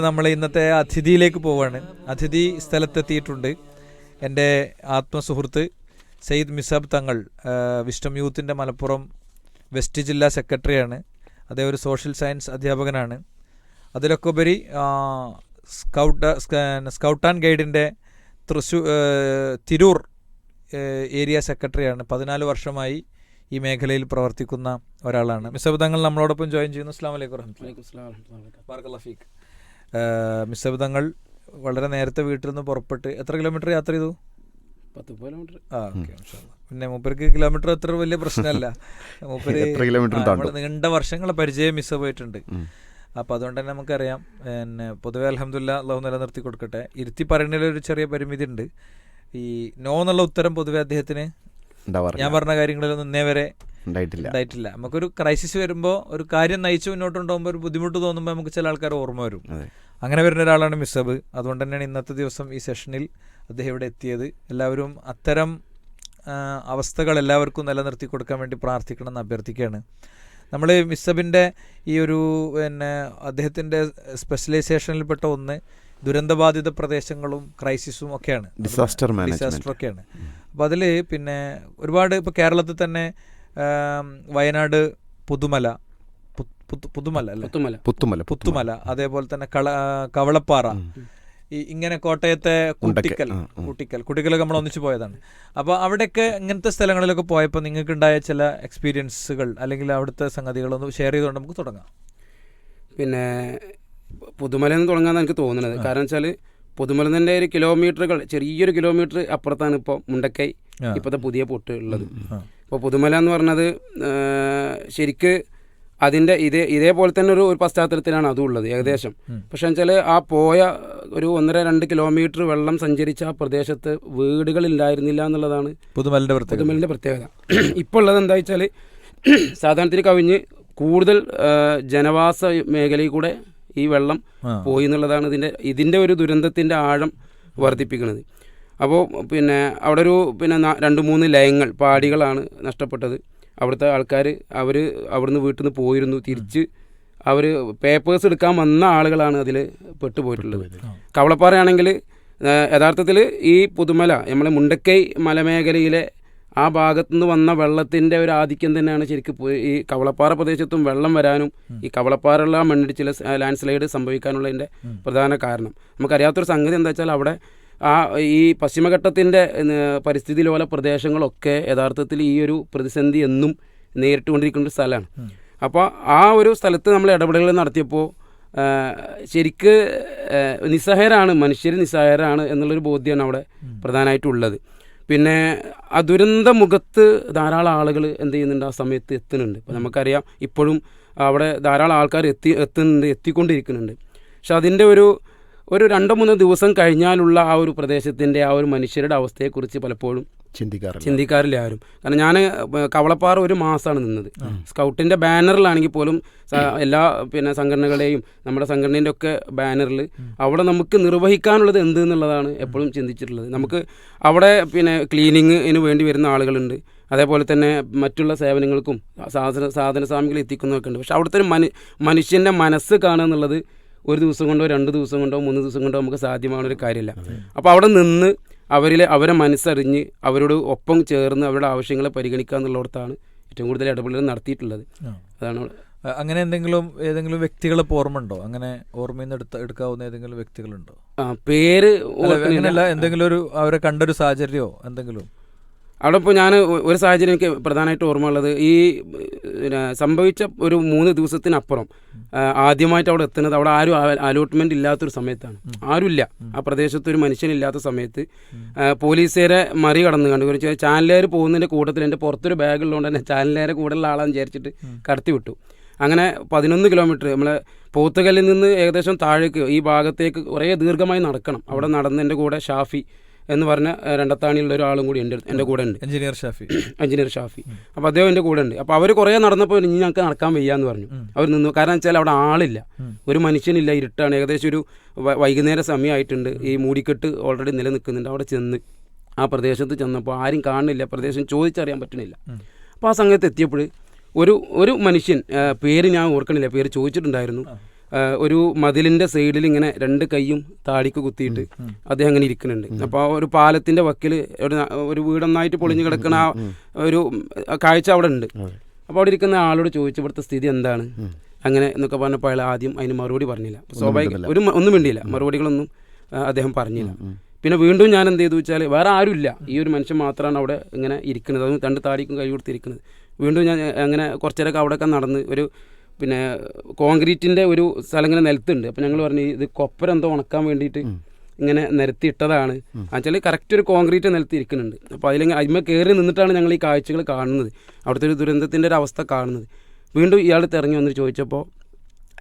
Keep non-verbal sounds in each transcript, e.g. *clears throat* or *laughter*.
നമ്മൾ ഇന്നത്തെ അതിഥിയിലേക്ക് പോവാണ്. അതിഥി സ്ഥലത്തെത്തിയിട്ടുണ്ട്. എന്റെ ആത്മസുഹൃത്ത് സയ്യിദ് മിസാബ് തങ്ങൾ വിസ്റ്റം യൂത്തിന്റെ മലപ്പുറം വെസ്റ്റ് ജില്ലാ സെക്രട്ടറിയാണ്. അതേ ഒരു സോഷ്യൽ സയൻസ് അധ്യാപകനാണ്. അതിലൊക്കെ ഉപരി സ്കൗട്ട് സ്ക- സ്കൗട്ട് ആൻഡ് ഗൈഡിന്റെ തൃശൂർ തിരൂർ ഏരിയ സെക്രട്ടറിയാണ്. പതിനാല് വർഷമായി ഈ മേഖലയിൽ പ്രവർത്തിക്കുന്ന ഒരാളാണ്. മിസബ് തങ്ങൾ നമ്മളോടൊപ്പം ജോയിൻ ചെയ്യുന്നു. അസ്ലാം വലൈക്കും വറഹ്മത്തുള്ളാഹി ബാറക്കല്ലാഹ് തങ്ങൾ വളരെ നേരത്തെ വീട്ടിൽ നിന്ന് പുറപ്പെട്ട് എത്ര കിലോമീറ്റർ യാത്ര ചെയ്തു? പത്ത് കിലോമീറ്റർ ആ ഓക്കെ പിന്നെ മൂപ്പർക്ക് കിലോമീറ്റർ അത്ര വലിയ പ്രശ്നമല്ല. *laughs* മൂപ്പര് എത്ര കിലോമീറ്റർ ആ, താണ്ടും? നീണ്ട വർഷങ്ങളെ പരിചയം മിസ് പോയിട്ടുണ്ട്. അപ്പോൾ അതുകൊണ്ട് തന്നെ നമുക്കറിയാം പിന്നെ പൊതുവെ അലഹമില്ല അള്ളാഹു നിലനിർത്തി കൊടുക്കട്ടെ. ഇരുത്തി പറയുന്നതിൽ ഒരു ചെറിയ പരിമിതി ഉണ്ട്. ഈ നോ എന്നുള്ള ഉത്തരം പൊതുവെ അദ്ദേഹത്തിന് ഞാൻ പറഞ്ഞ കാര്യങ്ങളിൽ ഇന്നേ വരെ ഉണ്ടായിട്ടില്ല. ഉണ്ടായിട്ടില്ല. നമുക്കൊരു ക്രൈസിസ് വരുമ്പോൾ ഒരു കാര്യം നയിച്ചു മുന്നോട്ട് കൊണ്ടുപോകുമ്പോൾ ഒരു ബുദ്ധിമുട്ട് തോന്നുമ്പോൾ നമുക്ക് ചില ആൾക്കാർ ഓർമ്മ വരും. അങ്ങനെ വരുന്ന ഒരാളാണ് മിസ്സബ് അതുകൊണ്ട് തന്നെയാണ് ഇന്നത്തെ ദിവസം ഈ സെഷനിൽ അദ്ദേഹം ഇവിടെ എത്തിയത്. എല്ലാവരും അത്തരം അവസ്ഥകൾ എല്ലാവർക്കും നിലനിർത്തി കൊടുക്കാൻ വേണ്ടി പ്രാർത്ഥിക്കണം എന്ന് അഭ്യർത്ഥിക്കുകയാണ്. നമ്മൾ മിസ്സബിന്റെ ഈ ഒരു പിന്നെ അദ്ദേഹത്തിന്റെ സ്പെഷ്യലൈസേഷനിൽപ്പെട്ട ഒന്ന് ദുരന്തബാധിത പ്രദേശങ്ങളും ക്രൈസിസും ഒക്കെയാണ്. ഡിസാസ്റ്റർ. ഡിസാസ്റ്റർ ഒക്കെയാണ്. അപ്പോൾ അതിൽ പിന്നെ ഒരുപാട് ഇപ്പോൾ കേരളത്തിൽ തന്നെ വയനാട് പുതുമല. പുതുമല അല്ലേ? പുത്തുമല. പുത്തുമല പുത്തുമല. അതേപോലെ തന്നെ കള കവളപ്പാറ. ഈ ഇങ്ങനെ കോട്ടയത്തെ കുട്ടിക്കൽ. കുട്ടിക്കൽ. കുട്ടിക്കലൊക്കെ നമ്മൾ ഒന്നിച്ചു പോയതാണ്. അപ്പോൾ അവിടെയൊക്കെ ഇങ്ങനത്തെ സ്ഥലങ്ങളിലൊക്കെ പോയപ്പോൾ നിങ്ങൾക്ക് ഉണ്ടായ ചില എക്സ്പീരിയൻസുകൾ അല്ലെങ്കിൽ അവിടുത്തെ സംഗതികളൊന്ന് ഷെയർ ചെയ്തുകൊണ്ട് നമുക്ക് തുടങ്ങാം. പിന്നെ പുതുമല എന്ന് തുടങ്ങാന്ന് എനിക്ക് തോന്നുന്നത്. കാരണം വെച്ചാൽ തന്നെ ഒരു കിലോമീറ്ററുകൾ ചെറിയൊരു കിലോമീറ്റർ അപ്പുറത്താണ് ഇപ്പോൾ മുണ്ടക്കൈ. ഇപ്പോഴത്തെ പുതിയ പൊട്ട് ഉള്ളത്. ആ. ഇപ്പോൾ പുതുമല എന്ന് പറഞ്ഞത് ശരിക്ക് അതിന്റെ ഇതേ ഇതേപോലെ തന്നെ ഒരു ഒരു പശ്ചാത്തലത്തിലാണ് അതും ഉള്ളത് ഏകദേശം. പക്ഷെ വെച്ചാൽ ആ പോയ ഒരു ഒന്നര രണ്ട് കിലോമീറ്റർ വെള്ളം സഞ്ചരിച്ച ആ പ്രദേശത്ത് വീടുകളില്ലായിരുന്നില്ല എന്നുള്ളതാണ് പുതുമലിന്റെ പുതുമലിന്റെ പ്രത്യേകത. ഇപ്പോൾ ഉള്ളത് എന്താ വെച്ചാൽ സാധാരണത്തിൽ കവിഞ്ഞ് കൂടുതൽ ജനവാസ മേഖലയിൽ കൂടെ ഈ വെള്ളം പോയി എന്നുള്ളതാണ് ഇതിന്റെ ഇതിന്റെ ഒരു ദുരന്തത്തിന്റെ ആഴം വർദ്ധിപ്പിക്കുന്നത്. അപ്പോൾ പിന്നെ അവിടെ ഒരു പിന്നെ രണ്ട് മൂന്ന് ലയങ്ങൾ പാടികളാണ് നഷ്ടപ്പെട്ടത്. അവിടുത്തെ ആൾക്കാർ അവർ അവിടുന്ന് വീട്ടിൽ നിന്ന് പോയിരുന്നു. തിരിച്ച് അവർ പേപ്പേഴ്സ് എടുക്കാൻ വന്ന ആളുകളാണ് അതിൽ പെട്ടുപോയിട്ടുള്ളത്. കവളപ്പാറയാണെങ്കിൽ യഥാർത്ഥത്തിൽ ഈ പുതുമല നമ്മളെ മുണ്ടക്കൈ മലമേഖലയിലെ ആ ഭാഗത്തു നിന്ന് വന്ന വെള്ളത്തിന്റെ ഒരു ആധിക്യം തന്നെയാണ് ശരിക്കും ഈ കവളപ്പാറ പ്രദേശത്തും വെള്ളം വരാനും ഈ കവളപ്പാറയുള്ള മണ്ണിടിച്ചിൽ ലാൻഡ് സ്ലൈഡ് സംഭവിക്കാനുള്ളതിന്റെ പ്രധാന കാരണം. നമുക്കറിയാത്തൊരു സംഗതി എന്താ വെച്ചാൽ അവിടെ ആ ഈ പശ്ചിമഘട്ടത്തിന്റെ പരിസ്ഥിതി ലോല പ്രദേശങ്ങളൊക്കെ യഥാർത്ഥത്തിൽ ഈ ഒരു പ്രതിസന്ധി എന്നും നേരിട്ടുകൊണ്ടിരിക്കുന്ന ഒരു സ്ഥലമാണ്. അപ്പോൾ ആ ഒരു സ്ഥലത്ത് നമ്മൾ ഇടപെടലുകൾ നടത്തിയപ്പോൾ ശരിക്ക് നിസ്സഹായരാണ് മനുഷ്യർ നിസ്സഹായരാണ് എന്നുള്ളൊരു ബോധ്യമാണ് അവിടെ പ്രധാനമായിട്ടുള്ളത്. പിന്നെ ആ ദുരന്ത മുഖത്ത് ധാരാളം ആളുകൾ എന്ത് ചെയ്യുന്നുണ്ട്? ആ സമയത്ത് എത്തുന്നുണ്ട്. അപ്പോൾ നമുക്കറിയാം ഇപ്പോഴും അവിടെ ധാരാളം ആൾക്കാർ എത്തി എത്തുന്നുണ്ട് എത്തിക്കൊണ്ടിരിക്കുന്നുണ്ട്. പക്ഷെ അതിന്റെ ഒരു ഒരു രണ്ടോ മൂന്നോ ദിവസം കഴിഞ്ഞാലുള്ള ആ ഒരു പ്രദേശത്തിന്റെ ആ ഒരു മനുഷ്യരുടെ അവസ്ഥയെക്കുറിച്ച് പലപ്പോഴും ചിന്തിക്കാറില്ല. ചിന്തിക്കാറില്ല ആരും. കാരണം ഞാൻ കവളപ്പാറ ഒരു മാസമാണ് നിന്നത്. സ്കൗട്ടിന്റെ ബാനറിലാണെങ്കിൽ പോലും എല്ലാ പിന്നെ സംഘടനകളെയും നമ്മുടെ സംഘടനേന്റെ ഒക്കെ ബാനറിൽ അവിടെ നമുക്ക് നിർവഹിക്കാനുള്ളത് എന്ത് എന്നുള്ളതാണ് എപ്പോഴും ചിന്തിച്ചിട്ടുള്ളത്. നമുക്ക് അവിടെ പിന്നെ ക്ലീനിങ്ങിന് വേണ്ടി വരുന്ന ആളുകളുണ്ട്. അതേപോലെ തന്നെ മറ്റുള്ള സേവനങ്ങൾക്കും സാധന സാധന സാമഗ്രികൾ എത്തിക്കുന്നതൊക്കെ ഉണ്ട്. പക്ഷെ അവിടുത്തെ ഒരു മനു മനുഷ്യന്റെ മനസ്സ് കാണുക എന്നുള്ളത് ഒരു ദിവസം കൊണ്ടോ രണ്ട് ദിവസം കൊണ്ടോ മൂന്ന് ദിവസം കൊണ്ടോ നമുക്ക് സാധ്യമാകുന്ന ഒരു കാര്യമില്ല. അപ്പോൾ അവിടെ നിന്ന് അവരിലെ അവരെ മനസ്സറിഞ്ഞ് അവരോട് ഒപ്പം ചേർന്ന് അവരുടെ ആവശ്യങ്ങളെ പരിഗണിക്കുക എന്നുള്ളിടത്താണ് ഏറ്റവും കൂടുതൽ ഇടപെടൽ നടത്തിയിട്ടുള്ളത്. അതാണ് അങ്ങനെ എന്തെങ്കിലും ഏതെങ്കിലും വ്യക്തികളെ ഓർമ്മയുണ്ടോ? അങ്ങനെ ഓർമ്മയിൽ നിന്ന് എടുത്ത എടുക്കാവുന്ന ഏതെങ്കിലും വ്യക്തികളുണ്ടോ? പേര് അങ്ങനെയല്ല എന്തെങ്കിലും ഒരു അവരെ കണ്ടൊരു സാഹചര്യമോ എന്തെങ്കിലും? അവിടെ ഇപ്പോൾ ഞാൻ ഒരു സാഹചര്യം എനിക്ക് പ്രധാനമായിട്ട് ഓർമ്മയുള്ളത്. ഈ സംഭവിച്ച ഒരു മൂന്ന് ദിവസത്തിനപ്പുറം ആദ്യമായിട്ട് അവിടെ എത്തുന്നത് അവിടെ ആരും അലോട്ട്മെന്റ് ഇല്ലാത്തൊരു സമയത്താണ്. ആരുമില്ല. ആ പ്രദേശത്ത് ഒരു മനുഷ്യനില്ലാത്ത സമയത്ത് പോലീസുകാരെ മറികടന്ന് കണ്ടു. വെച്ചാൽ ചാനലുകാർ പോകുന്നതിന്റെ കൂട്ടത്തിൽ എന്റെ പുറത്തൊരു ബാഗുള്ളതുകൊണ്ട് തന്നെ ചാനലുകാരെ കൂടെയുള്ള ആളാന്ന് വിചാരിച്ചിട്ട് കടത്തി വിട്ടു. അങ്ങനെ പതിനൊന്ന് കിലോമീറ്റർ നമ്മളെ പോത്തുകല്ലിൽ നിന്ന് ഏകദേശം താഴേക്ക് ഈ ഭാഗത്തേക്ക് കുറേ ദീർഘമായി നടക്കണം. അവിടെ നടന്നതിന്റെ കൂടെ ഷാഫി എന്ന് പറഞ്ഞ രണ്ടത്താണിയുള്ള ഒരാളും കൂടി ഉണ്ട് എന്റെ കൂടെ ഉണ്ട്. എഞ്ചിനീയർ ഷാഫി. *clears throat* എഞ്ചിനീയർ ഷാഫി. അപ്പോൾ അദ്ദേഹം എന്റെ കൂടെ ഉണ്ട്. അപ്പോൾ അവർ കുറേ നടന്നപ്പോൾ ഇനി ഞങ്ങൾക്ക് നടക്കാൻ വയ്യ എന്ന് പറഞ്ഞു. അവർ നിന്നു കാരണം വെച്ചാൽ അവിടെ ആളില്ല. ഒരു മനുഷ്യനില്ല ഇരുട്ടാണ്. ഏകദേശം ഒരു വൈകുന്നേര സമയമായിട്ടുണ്ട്. ഈ മൂടിക്കെട്ട് ഓൾറെഡി നിലനിൽക്കുന്നുണ്ട്. അവിടെ ചെന്ന് ആ പ്രദേശത്ത് ചെന്നപ്പോൾ ആരും കാണുന്നില്ല. പ്രദേശം ചോദിച്ചറിയാൻ പറ്റുന്നില്ല. അപ്പോൾ ആ സമയത്ത് എത്തിയപ്പോൾ ഒരു ഒരു മനുഷ്യൻ പേര് ഞാൻ ഓർക്കണില്ല. പേര് ചോദിച്ചിട്ടുണ്ടായിരുന്നു. ഒരു മതിലിന്റെ സൈഡിൽ ഇങ്ങനെ രണ്ട് കൈയും താടിക്ക് കുത്തിയിട്ട് അദ്ദേഹം അങ്ങനെ ഇരിക്കുന്നുണ്ട്. അപ്പോൾ ആ ഒരു പാലത്തിന്റെ വക്കിൽ ഒരു വീടൊന്നായിട്ട് പൊളിഞ്ഞു കിടക്കുന്ന ആ ഒരു കാഴ്ച അവിടെ ഉണ്ട്. അപ്പോൾ അവിടെ ഇരിക്കുന്ന ആളോട് ചോദിച്ചു ഇവിടുത്തെ സ്ഥിതി എന്താണ്? അങ്ങനെ എന്നൊക്കെ പറഞ്ഞപ്പോൾ അയാൾ ആദ്യം അതിന് മറുപടി പറഞ്ഞില്ല. സ്വാഭാവിക ഒരു ഒന്നും വേണ്ടിയില്ല മറുപടികളൊന്നും അദ്ദേഹം പറഞ്ഞില്ല. പിന്നെ വീണ്ടും ഞാൻ എന്ത് ചെയ്തു വെച്ചാൽ വേറെ ആരുമില്ല. ഈ ഒരു മനുഷ്യൻ മാത്രമാണ് അവിടെ ഇങ്ങനെ ഇരിക്കുന്നത്. അതും രണ്ട് താടിക്കും കൈ കൊടുത്തിരിക്കുന്നത്. വീണ്ടും ഞാൻ അങ്ങനെ കുറച്ചേരൊക്കെ അവിടെയൊക്കെ നടന്ന് ഒരു പിന്നെ കോൺക്രീറ്റിന്റെ ഒരു സ്ഥലം ഇങ്ങനെ നിലത്തുണ്ട്. അപ്പോൾ ഞങ്ങൾ പറഞ്ഞു ഇത് കൊപ്പര എന്തോ ഉണക്കാൻ വേണ്ടിയിട്ട് ഇങ്ങനെ നിരത്തി ഇട്ടതാണ് എന്നുവെച്ചാൽ കറക്റ്റ് ഒരു കോൺക്രീറ്റ് നിലത്ത് ഇരിക്കുന്നുണ്ട് അപ്പോൾ അതിലിങ്ങനെ അതിമേ കയറി നിന്നിട്ടാണ് ഞങ്ങൾ ഈ കാഴ്ചകൾ കാണുന്നത്. അവിടുത്തെ ഒരു ദുരന്തത്തിന്റെ ഒരു അവസ്ഥ കാണുന്നത്. വീണ്ടും ഇയാൾ തിറങ്ങി വന്നിട്ട് ചോദിച്ചപ്പോൾ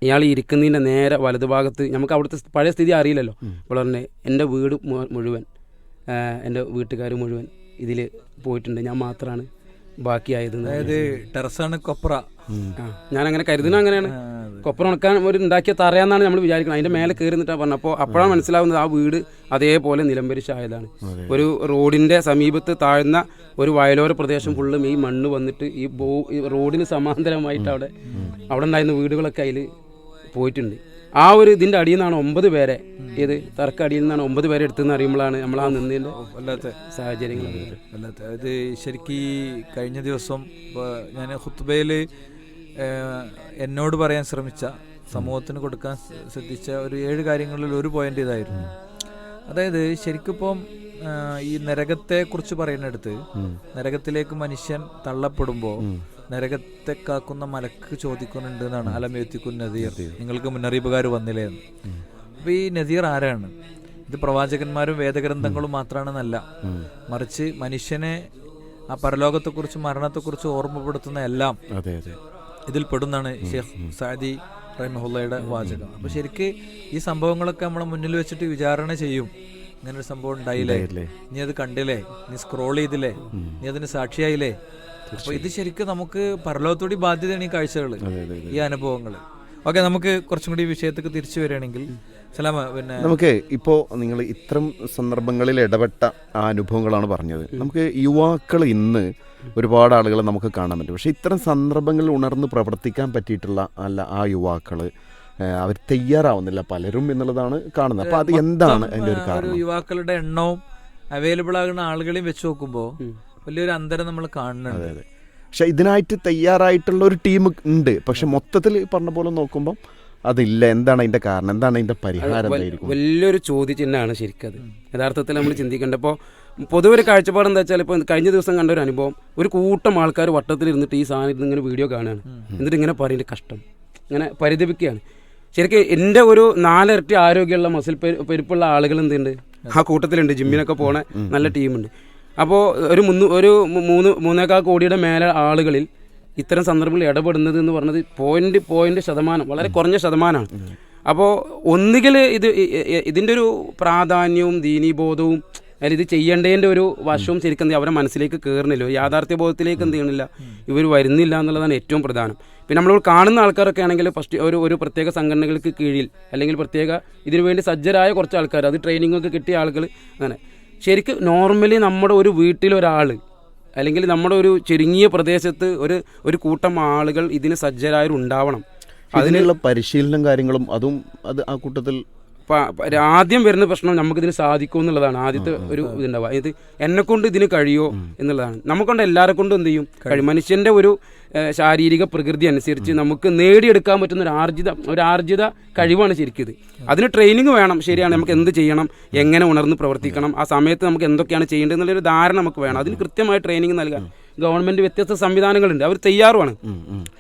ഇയാൾ ഇരിക്കുന്നതിന്റെ നേരെ വലതുഭാഗത്ത് നമുക്ക് അവിടുത്തെ പഴയ സ്ഥിതി അറിയില്ലല്ലോ. അപ്പോൾ പറഞ്ഞു എന്റെ വീട് മുഴുവൻ എന്റെ വീട്ടുകാർ മുഴുവൻ ഇതിൽ പോയിട്ടുണ്ട്. ഞാൻ മാത്രമാണ് ബാക്കിയായത് അതായത് ടെറസാണ് കൊപ്ര. ഞാൻ അങ്ങനെ കരുതുന്ന അങ്ങനെയാണ്. കൊപ്ര ഉണക്കാൻ ഒരു ഉണ്ടാക്കിയ തറയാന്നാണ് നമ്മൾ വിചാരിക്കുന്നത് അതിന്റെ മേലെ കയറി നിന്നിട്ടാണ് പറഞ്ഞത് അപ്പോൾ അപ്പോഴാണ് മനസ്സിലാവുന്നത് ആ വീട് അതേപോലെ നിലംപരിശായതാണ്. ഒരു റോഡിന്റെ സമീപത്ത് താഴ്ന്ന ഒരു വയലോര പ്രദേശം ഫുള്ളും ഈ മണ്ണ് വന്നിട്ട് ഈ ബോ ഈ റോഡിന് സമാന്തരമായിട്ട് അവിടെ അവിടെ ഉണ്ടായിരുന്ന വീടുകളൊക്കെ അതിൽ പോയിട്ടുണ്ട്. ആ ഒരു ഇതിന്റെ അടിയിൽ നിന്നാണ് ഒമ്പത് പേരെ. ഇത് തർക്ക അടിയിൽ നിന്നാണ് ഒമ്പത് പേരെ എടുത്തെന്ന് അറിയുമ്പോഴാണ് നമ്മൾ ആ നിന്നതിന്റെ വല്ലാത്ത. സാഹചര്യങ്ങൾ വല്ലാത്ത. അത് ശരിക്കും ഈ കഴിഞ്ഞ ദിവസം ഞാൻ ഹുത്തുബയിൽ എന്നോട് പറയാൻ ശ്രമിച്ച സമൂഹത്തിന് കൊടുക്കാൻ ശ്രദ്ധിച്ച ഒരു ഏഴ് കാര്യങ്ങളിൽ ഒരു പോയിന്റ് ഇതായിരുന്നു. അതായത് ശരിക്കിപ്പം ഈ നരകത്തെ കുറിച്ച് പറയുന്നിടത്ത് നരകത്തിലേക്ക് മനുഷ്യൻ തള്ളപ്പെടുമ്പോൾ നരകത്തെ കാക്കുന്ന മലക്ക് ചോദിക്കുന്നുണ്ട് എന്നാണ് അലമേത്തിക്കും നദീർ. നിങ്ങൾക്ക് മുന്നറിയിപ്പുകാർ വന്നില്ലേ? എന്ന് അപ്പൊ ഈ നദീർ ആരാണ്? ഇത് പ്രവാചകന്മാരും വേദഗ്രന്ഥങ്ങളും മാത്രമാണെന്നല്ല മറിച്ച് മനുഷ്യനെ ആ പരലോകത്തെക്കുറിച്ച് മരണത്തെക്കുറിച്ച് ഓർമ്മപ്പെടുത്തുന്ന എല്ലാം ഇതിൽ പെടുന്നാണ് ഷെയ്ഖ് സാദി റഹിമഹുല്ലയുടെ വാചകം. അപ്പൊ ശരിക്ക് ഈ സംഭവങ്ങളൊക്കെ നമ്മളെ മുന്നിൽ വെച്ചിട്ട് വിചാരണ ചെയ്യും. ഇങ്ങനെ ഒരു സംഭവം ഉണ്ടായില്ലേ? നീ അത് കണ്ടില്ലേ? നീ സ്ക്രോൾ ചെയ്തില്ലേ? നീ അതിന് സാക്ഷിയായില്ലേ? അപ്പൊ ഇത് ശരിക്കും നമുക്ക് പരലോകത്തോടി ബാധ്യതയാണ് ഈ കാഴ്ചകൾ ഈ അനുഭവങ്ങൾ ഓക്കെ നമുക്ക് കുറച്ചും കൂടി വിഷയത്തേക്ക് തിരിച്ചു വരികയാണെങ്കിൽ സലാമ പിന്നെ നമുക്ക് ഇപ്പോൾ നിങ്ങൾ ഇത്തരം സന്ദർഭങ്ങളിൽ ഇടപെട്ട ആ അനുഭവങ്ങളാണ് പറഞ്ഞത്. നമുക്ക് യുവാക്കൾ ഇന്ന് ഒരുപാട് ആളുകളെ നമുക്ക് കാണാൻ പറ്റും. പക്ഷേ ഇത്തരം സന്ദർഭങ്ങളിൽ ഉണർന്ന് പ്രവർത്തിക്കാൻ പറ്റിയിട്ടുള്ള അല്ല ആ യുവാക്കൾ അവർ തയ്യാറാവുന്നില്ല. പലരും എന്നുള്ളതാണ് കാണുന്നത്. അപ്പോൾ അത് എന്താണ് അതിന്റെ ഒരു കാരണം? യുവാക്കളുടെ എണ്ണവും അവൈലബിൾ ആകുന്ന ആളുകളെയും വെച്ച് നോക്കുമ്പോൾ വലിയൊരു അന്തരം നമ്മൾ കാണുന്നുണ്ട്. അതെ പക്ഷെ ഇതിനായിട്ട് തയ്യാറായിട്ടുള്ള ഒരു ടീം ഉണ്ട്. പക്ഷെ മൊത്തത്തിൽ പറഞ്ഞ പോലെ നോക്കുമ്പോൾ അതില്ല. എന്താണ് അതിന്റെ കാരണം? എന്താണ് അതിന്റെ പരിഹാരം വലിയൊരു ചോദ്യചിഹ്നമാണ് ശരിക്കത്. യഥാർത്ഥത്തിൽ നമ്മൾ ചിന്തിക്കേണ്ടപ്പോൾ പൊതുവെ ഒരു കാഴ്ചപ്പാട് എന്താ വെച്ചാൽ ഇപ്പോൾ കഴിഞ്ഞ ദിവസം കണ്ട ഒരു അനുഭവം. ഒരു കൂട്ടം ആൾക്കാർ വട്ടത്തിൽ ഇരുന്നിട്ട് ഈ സാധനം ഇരുന്ന് ഇങ്ങനെ വീഡിയോ കാണുകയാണ്. എന്നിട്ട് ഇങ്ങനെ പറയുന്നത് കഷ്ടം. ഇങ്ങനെ പരിതപിക്കുകയാണ്. ശരിക്കും എന്റെ ഒരു നാലിരട്ടി ആരോഗ്യമുള്ള മസിൽ പെരു- പെരുപ്പുള്ള ആളുകൾ എന്തുണ്ട്? ആ കൂട്ടത്തിലുണ്ട്. ജിമ്മിനൊക്കെ പോണ നല്ല ടീമുണ്ട്. അപ്പോൾ ഒരു മുന്നൂ ഒരു മൂന്ന് മൂന്നേക്കാൾ കോടിയുടെ മേലെ ആളുകളിൽ ഇത്തരം സന്ദർഭങ്ങളിൽ ഇടപെടുന്നത് എന്ന് പറഞ്ഞത് പോയിന്റ് പോയിന്റ് ശതമാനം വളരെ കുറഞ്ഞ ശതമാനമാണ്. അപ്പോൾ ഒന്നുകിൽ ഇത് ഇതിന്റെ ഒരു പ്രാധാന്യവും ദീനീബോധവും അല്ല ഇത് ചെയ്യേണ്ടതിന്റെ ഒരു വശവും ശരിക്കും അവരുടെ അവരെ മനസ്സിലേക്ക് കയറുന്നില്ല യാഥാർത്ഥ്യ ബോധത്തിലേക്ക് എന്ത് ചെയ്യണില്ല. ഇവർ വരുന്നില്ല എന്നുള്ളതാണ് ഏറ്റവും പ്രധാനം. പിന്നെ നമ്മൾ കാണുന്ന ആൾക്കാരൊക്കെ ആണെങ്കിൽ ഫസ്റ്റ് ഒരു ഒരു പ്രത്യേക സംഘടനകൾക്ക് കീഴിൽ അല്ലെങ്കിൽ പ്രത്യേക ഇതിനു വേണ്ടി സജ്ജരായ കുറച്ച് ആൾക്കാർ അത് ട്രെയിനിങ് ഒക്കെ കിട്ടിയ ആളുകൾ അങ്ങനെ. ശരിക്കും നോർമലി നമ്മുടെ ഒരു വീട്ടിലൊരാൾ അല്ലെങ്കിൽ നമ്മുടെ ഒരു ചുരുങ്ങിയ പ്രദേശത്ത് ഒരു ഒരു കൂട്ടം ആളുകൾ ഇതിന് സജ്ജരായവരുണ്ടാവണം. അതിനുള്ള പരിശീലനം കാര്യങ്ങളും അതും അത് ആ കൂട്ടത്തിൽ ആദ്യം വരുന്ന പ്രശ്നം നമുക്കിതിന് സാധിക്കും എന്നുള്ളതാണ്. ആദ്യത്തെ ഒരു ഇതുണ്ടാവുക. അതായത് എന്നെ കൊണ്ട് ഇതിന് കഴിയോ എന്നുള്ളതാണ്. നമുക്കൊണ്ട് എല്ലാവരെ കൊണ്ടും എന്ത് ചെയ്യും? മനുഷ്യന്റെ ഒരു ശാരീരിക പ്രകൃതി അനുസരിച്ച് നമുക്ക് നേടിയെടുക്കാൻ പറ്റുന്ന ഒരു ആർജിത ഒരു ആർജിത കഴിവാണ് ശരിക്കും അതിന് ട്രെയിനിങ് വേണം ശരിയാണ്. നമുക്ക് എന്ത് ചെയ്യണം എങ്ങനെ ഉണർന്ന് പ്രവർത്തിക്കണം ആ സമയത്ത് നമുക്ക് എന്തൊക്കെയാണ് ചെയ്യേണ്ടത് എന്നുള്ളൊരു ധാരണ നമുക്ക് വേണം. അതിന് കൃത്യമായ ട്രെയിനിങ് നൽകാൻ. ഗവൺമെന്റ് വ്യത്യസ്ത സംവിധാനങ്ങളുണ്ട്. അവർ തയ്യാറുമാണ്